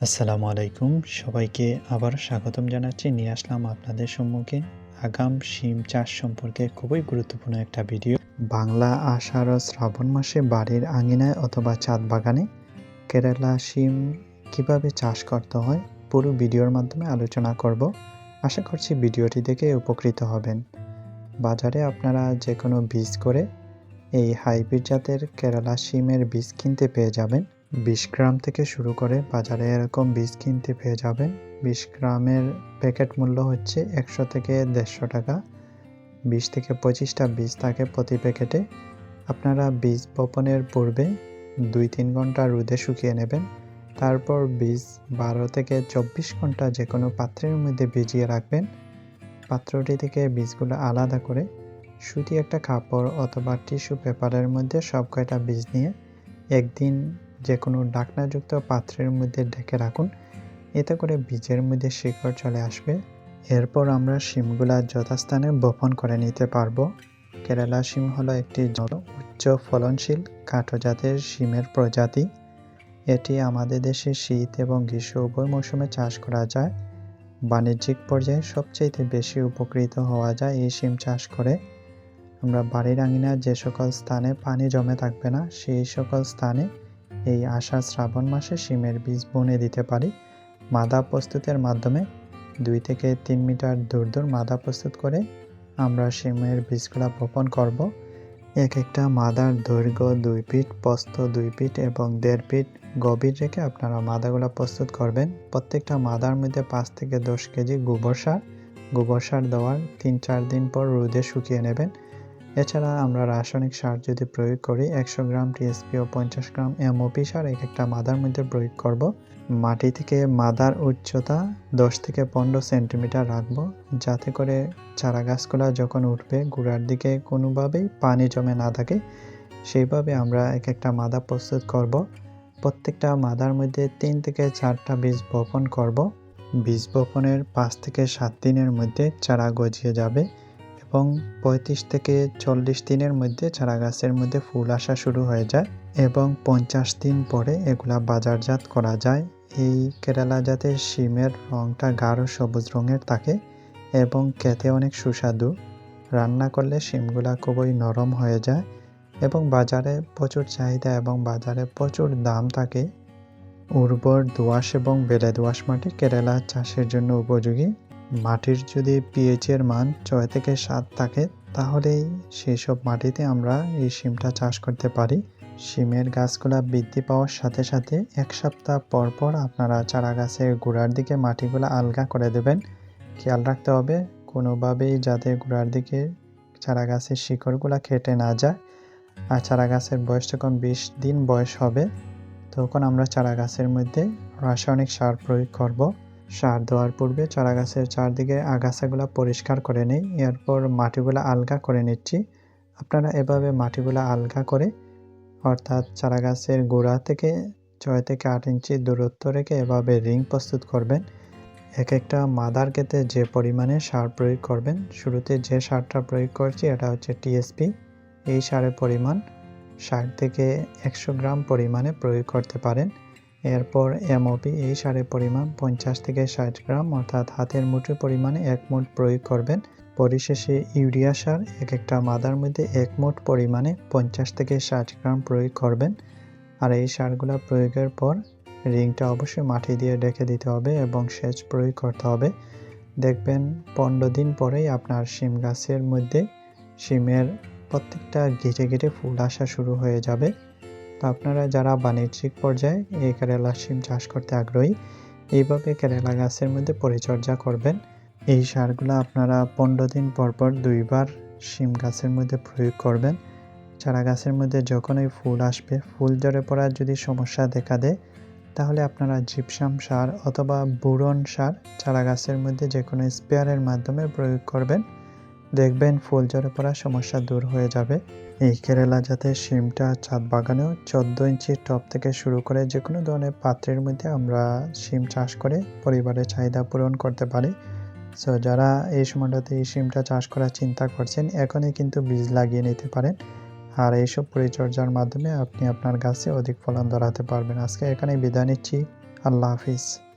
আসসালামু আলাইকুম। সবাইকে আবার স্বাগতম জানাচ্ছি। নিয়ে আসলাম আপনাদের সম্মুখে আগাম শিম চাষ সম্পর্কে খুবই গুরুত্বপূর্ণ একটা ভিডিও। বাংলা আষাঢ় ও শ্রাবণ মাসে বাড়ির আঙিনায় অথবা ছাদ বাগানে কেরালা শিম কীভাবে চাষ করতে হয় পুরো ভিডিওর মাধ্যমে আলোচনা করব। আশা করছি ভিডিওটি দেখে উপকৃত হবেন। বাজারে আপনারা যে কোনো বীজ করে এই হাইব্রিড জাতের কেরালা শিমের বীজ কিনতে পেয়ে যাবেন। বিশ গ্রাম থেকে শুরু করে বাজারে এরকম বীজ কিনতে পেয়ে যাবেন। বিশ গ্রামের প্যাকেট মূল্য হচ্ছে একশো থেকে দেড়শো টাকা। বিশ থেকে পঁচিশটা বীজ থাকে প্রতি প্যাকেটে। আপনারা বীজ বপনের পূর্বে দুই তিন ঘণ্টা রোদে শুকিয়ে নেবেন। তারপর বীজ বারো থেকে চব্বিশ ঘণ্টা যে কোনো পাত্রের মধ্যে ভিজিয়ে রাখবেন। পাত্রটি থেকে বীজগুলো আলাদা করে সুতি একটা কাপড় অথবা টিস্যু পেপারের মধ্যে সব কয়টা বীজ নিয়ে একদিন যে কোনো ঢাকনাযুক্ত পাত্রের মধ্যে ঢেকে রাখুন। এতে করে বীজের মধ্যে শিকড় চলে আসবে। এরপর আমরা শিমগুলা যথাস্থানে বপন করে নিতে পারব। কেরালা শিম হলো একটি জ- উচ্চ ফলনশীল কাঠো জাতের শিমের প্রজাতি। এটি আমাদের দেশে শীত এবং গ্রীষ্ম উভয় মৌসুমে চাষ করা যায়। বাণিজ্যিক পর্যায়ে সবচেয়ে বেশি উপকৃত হওয়া যায় এই শিম চাষ করে। আমরা বাড়ির আঙিনায় যে সকল স্থানে পানি জমে থাকবে না, সেই সকল স্থানে এই আষাঢ় শ্রাবণ মাসে শিমের বীজ বুনে দিতে পারি। মাদা প্রস্তুতের মাধ্যমে দুই থেকে তিন মিটার দূর দূর মাদা প্রস্তুত করে আমরা শিমের বীজগুলা বপন করব। এক একটা মাদার দৈর্ঘ্য দুই ফিট, প্রস্থ দুই ফিট এবং দেড় ফিট গভীর রেখে আপনারা মাদাগুলা প্রস্তুত করবেন। প্রত্যেকটা মাদার মধ্যে পাঁচ থেকে দশ কেজি গোবর সার। গোবর সার দেওয়ার তিন চার দিন পর রোদে শুকিয়ে নেবেন। এছাড়া আমরা রাসায়নিক সার যদি প্রয়োগ করি, একশো গ্রাম টিএসপি ও পঞ্চাশ গ্রাম এমওপি সার এক একটা মাদার মধ্যে প্রয়োগ করব। মাটি থেকে মাদার উচ্চতা দশ থেকে পনেরো সেন্টিমিটার রাখব, যাতে করে চারা গাছগুলা যখন উঠবে, গোড়ার দিকে কোনোভাবেই পানি জমে না থাকে, সেইভাবে আমরা এক একটা মাদা প্রস্তুত করব। প্রত্যেকটা মাদার মধ্যে তিন থেকে চারটা বীজ বপন করব। বীজ বপনের পাঁচ থেকে সাত দিনের মধ্যে চারা গজিয়ে যাবে। এবং পঁয়ত্রিশ থেকে চল্লিশ দিনের মধ্যে চারা গাছের মধ্যে ফুল আসা শুরু হয়ে যায় এবং পঞ্চাশ দিন পরে এগুলা বাজারজাত করা যায়। এই কেরালা জাতের শিমের রঙটা গাঢ় সবুজ রঙের থাকে এবং খেতে অনেক সুস্বাদু। রান্না করলে শিমগুলা খুবই নরম হয়ে যায় এবং বাজারে প্রচুর চাহিদা এবং বাজারে প্রচুর দাম থাকে। উর্বর দোআঁশ এবং বেলে দোআঁশ মাটি কেরালা চাষের জন্য উপযোগী। মাটির যদি পিএইচ এর মান ছয় থেকে সাত থাকে, তাহলেই সেই সব মাটিতে আমরা এই শিমটা চাষ করতে পারি। শিমের গাছগুলা বৃদ্ধি পাওয়ার সাথে সাথে এক সপ্তাহ পর পর আপনারা চারা গাছের গোড়ার দিকে মাটিগুলো আলগা করে দেবেন। খেয়াল রাখতে হবে, কোনোভাবেই যাতে গোড়ার দিকে চারা গাছের শিকড়গুলা কেটে না যায়। আর চারা গাছের বয়স যখন বিশ দিন বয়স হবে, তখন আমরা চারা গাছের মধ্যে রাসায়নিক সার প্রয়োগ করব। সার দেওয়ার পূর্বে চারা গাছের চারদিকে আগাছাগুলো পরিষ্কার করে নেই, এরপর মাটিগুলো আলগা করে নিচ্ছি। আপনারা এভাবে মাটিগুলো আলগা করে, অর্থাৎ চারা গাছের গোড়া থেকে ছয় থেকে আট ইঞ্চি দূরত্ব রেখে এভাবে রিং প্রস্তুত করবেন। এক একটা মাদার ক্ষেত্রে যে পরিমাণে সার প্রয়োগ করবেন, শুরুতে যে সারটা প্রয়োগ করছি এটা হচ্ছে টিএসপি। এই সারের পরিমাণ ষাট থেকে একশো গ্রাম পরিমাণে প্রয়োগ করতে পারেন। এরপর এমওপি এই সারের পরিমাণ পঞ্চাশ থেকে ষাট গ্রাম, অর্থাৎ হাতের মুঠোর পরিমাণে এক মুঠ প্রয়োগ করবেন। পরিশেষে ইউরিয়া সার এক একটা মাদার মধ্যে এক মুঠ পরিমাণে পঞ্চাশ থেকে ষাট গ্রাম প্রয়োগ করবেন। আর এই সারগুলো প্রয়োগের পর রিংটা অবশ্যই মাটি দিয়ে রেখে দিতে হবে এবং সেচ প্রয়োগ করতে হবে। দেখবেন পনেরো দিন পরেই আপনার শিম গাছের মধ্যে শিমের প্রত্যেকটা ঘিরে ঘিরে ফুল আসা শুরু হয়ে যাবে। তো আপনারা যারা বাণিজ্যিক পর্যায়ে এই কেরালা শিম চাষ করতে আগ্রহী, এইভাবে কেরালা গাছের মধ্যে পরিচর্যা করবেন। এই সারগুলো আপনারা পনেরো দিন পর পর দুইবার শিম গাছের মধ্যে প্রয়োগ করবেন। চারা গাছের মধ্যে যখন যখনই ফুল আসবে, ফুল ঝরে পড়ার যদি সমস্যা দেখা দেয়, তাহলে আপনারা জিপসাম সার অথবা বুরন সার চারা গাছের মধ্যে যে কোনো স্পেয়ারের মাধ্যমে প্রয়োগ করবেন। দেখবেন ফুল ঝরে পড়ার সমস্যা দূর হয়ে যাবে। এই কেরালা জাতের শিমটা ছাদ বাগানেও চোদ্দ ইঞ্চি টপ থেকে শুরু করে যে কোনো ধরনের পাত্রের মধ্যে আমরা শিম চাষ করে পরিবারের চাহিদা পূরণ করতে পারি। সো যারা এই সময়টাতে এই শিমটা চাষ করার চিন্তা করছেন, এখনই কিন্তু বীজ লাগিয়ে নিতে পারেন। আর এইসব পরিচর্যার মাধ্যমে আপনি আপনার গাছে অধিক ফলন ধরাতে পারবেন। আজকে এখানে বিদায় নিচ্ছি। আল্লাহ হাফিজ।